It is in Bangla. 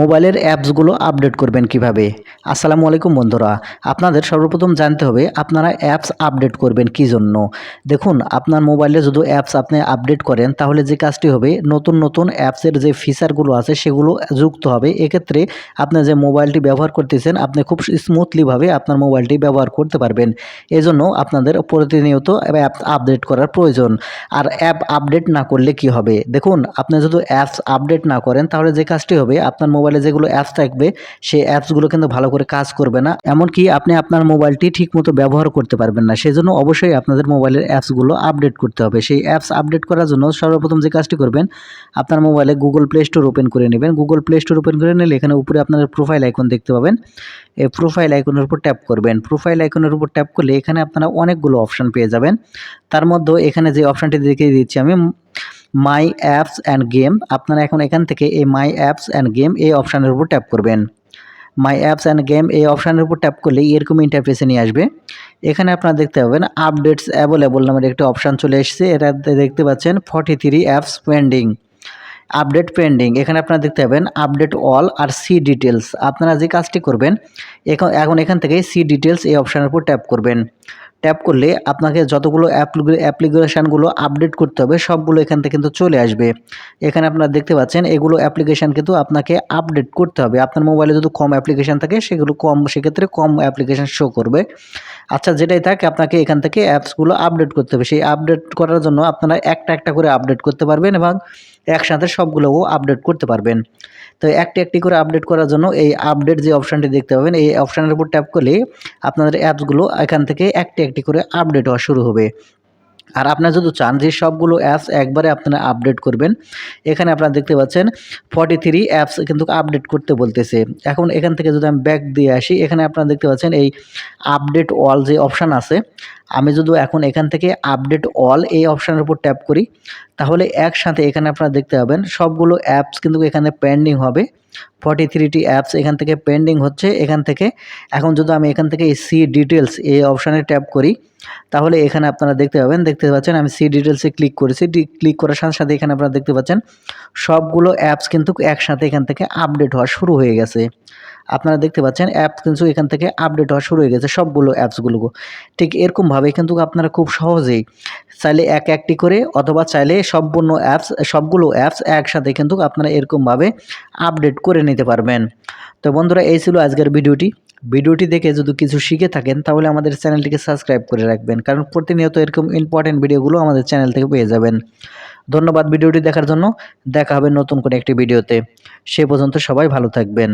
মোবাইলের অ্যাপসগুলো আপডেট করবেন কীভাবে? আসসালামু আলাইকুম বন্ধুরা, আপনাদের সর্বপ্রথম জানতে হবে আপনারা অ্যাপস আপডেট করবেন কি জন্য? দেখুন, আপনার মোবাইলে যদি অ্যাপস আপনি আপডেট করেন, তাহলে যে কাজটি হবে, নতুন নতুন অ্যাপসের যে ফিচারগুলো আছে, সেগুলো যুক্ত হবে। এক্ষেত্রে আপনি যে মোবাইলটি ব্যবহার করতেছেন, আপনি খুব স্মুথলিভাবে আপনার মোবাইলটি ব্যবহার করতে পারবেন। এজন্য আপনাদের প্রতিনিয়ত অ্যাপ আপডেট করার প্রয়োজন। আর অ্যাপ আপডেট না করলে কি হবে? দেখুন, আপনি যদি অ্যাপস আপডেট না করেন, তাহলে যে কাজটি হবে, আপনার মোবাইলে যেগুলো অ্যাপস থাকবে, সেই অ্যাপসগুলো কিন্তু ভালো করে কাজ করবে না। এমনকি আপনি আপনার মোবাইলটি ঠিকমতো ব্যবহার করতে পারবেন না। সেজন্য অবশ্যই আপনাদের মোবাইলের অ্যাপসগুলো আপডেট করতে হবে। সেই অ্যাপস আপডেট করার জন্য সর্বপ্রথম যে কাজটি করবেন, আপনার মোবাইলে গুগল প্লে স্টোর ওপেন করে নেবেন। গুগল প্লে স্টোর ওপেন করে নিলে এখানে উপরে আপনাদের প্রোফাইল আইকন দেখতে পাবেন। এই প্রোফাইল আইকনের উপর ট্যাপ করবেন। প্রোফাইল আইকনের উপর ট্যাপ করলে এখানে আপনারা অনেকগুলো অপশান পেয়ে যাবেন। তার মধ্যে এখানে যে অপশানটি দেখিয়ে দিচ্ছি আমি মাই অ্যাপস অ্যান্ড গেম আপনারা এখন এখান থেকে এই মাই অ্যাপস অ্যান্ড গেম এই অপশানের উপর ট্যাপ করবেন। মাই অ্যাপস অ্যান্ড গেম এই অপশানের উপর ট্যাপ করলে এরকম ইন্টারফেসে নিয়ে আসবে। এখানে আপনারা দেখতে পাবেন আপডেটস অ্যাভেলেবল নামের একটা অপশান চলে এসেছে। এটা দেখতে পাচ্ছেন forty three apps pending update pending এখানে আপনারা দেখতে পাবেন update all R C details আপনারা যে কাজটি করবেন, এখন এখন এখান থেকে সি ডিটেলস এই অপশানের উপর ট্যাপ করবেন। ট্যাপ করলে আপনাকে যতগুলো অ্যাপ্লিকেশানগুলো আপডেট করতে হবে, সবগুলো এখান থেকে কিন্তু চলে আসবে। এখানে আপনারা দেখতে পাচ্ছেন, এগুলো অ্যাপ্লিকেশান কিন্তু আপনাকে আপডেট করতে হবে। আপনার মোবাইলে যদি কম অ্যাপ্লিকেশান থাকে, সেগুলো কম, সেক্ষেত্রে কম অ্যাপ্লিকেশান শো করবে। আচ্ছা যেটাই থাকে, আপনাকে এখান থেকে অ্যাপসগুলো আপডেট করতে হবে। সেই আপডেট করার জন্য আপনারা একটা একটা করে আপডেট করতে পারবেন এবং একসাথে সবগুলোও আপডেট করতে পারবেন। তো একটি একটি করে আপডেট করার জন্য এই আপডেট যে অপশানটি দেখতে পাবেন, এই অপশানের উপর ট্যাপ করলে আপনাদের অ্যাপসগুলো এখান থেকে একটি একটি করে আপডেট হওয়া শুরু হবে। আর আপনারা যদি চান যে সবগুলো অ্যাপস একবারে আপনারা আপডেট করবেন, এখানে আপনারা দেখতে পাচ্ছেন ফর্টি থ্রি অ্যাপস কিন্তু আপডেট করতে বলতেছে। এখন এখান থেকে যদি আমি ব্যাক দিয়ে আসি, এখানে আপনারা দেখতে পাচ্ছেন এই আপডেট অল যে অপশান আছে আমি যদি এখন এখান থেকে আপডেট অল এই অপশানের উপর ট্যাপ করি, তাহলে একসাথে এখানে আপনারা দেখতে পাবেন সবগুলো অ্যাপস কিন্তু এখানে পেন্ডিং হবে। ফর্টি থ্রিটি অ্যাপস এখান থেকে পেন্ডিং হচ্ছে, এখান থেকে। এখন যদি আমি এখান থেকে সি ডিটেলস এই অপশানে ট্যাপ করি, তাহলে এখানে আপনারা দেখতে পাবেন, দেখতে পাচ্ছেন আমি সি ডিটেলসে ক্লিক করেছি। ক্লিক করার সাথে সাথে এখানে আপনারা দেখতে পাচ্ছেন সবগুলো অ্যাপস কিন্তু একসাথে এখান থেকে আপডেট হওয়া শুরু হয়ে গেছে। আপনারা দেখতে পাচ্ছেন অ্যাপস কিন্তু এখান থেকে আপডেট হওয়া শুরু হয়ে গেছে সবগুলো অ্যাপসগুলো ঠিক এরকমভাবে কিন্তু আপনারা খুব সহজেই চাইলে এক একটি করে অথবা চাইলে সম্পূর্ণ অ্যাপস সবগুলো অ্যাপস একসাথে কিন্তু আপনারা এরকমভাবে আপডেট করে নিতে পারবেন। তো বন্ধুরা, এই ছিল আজকের ভিডিওটি। ভিডিওটি দেখে যদি কিছু শিখে থাকেন, তাহলে আমাদের চ্যানেলটিকে সাবস্ক্রাইব করে রাখবেন, কারণ প্রতিনিয়ত এরকম ইম্পর্টেন্ট ভিডিওগুলো আমাদের চ্যানেল থেকে পেয়ে যাবেন। ধন্যবাদ ভিডিওটি দেখার জন্য। দেখা হবে নতুন কোনো একটি ভিডিওতে সে পর্যন্ত সবাই ভালো থাকবেন।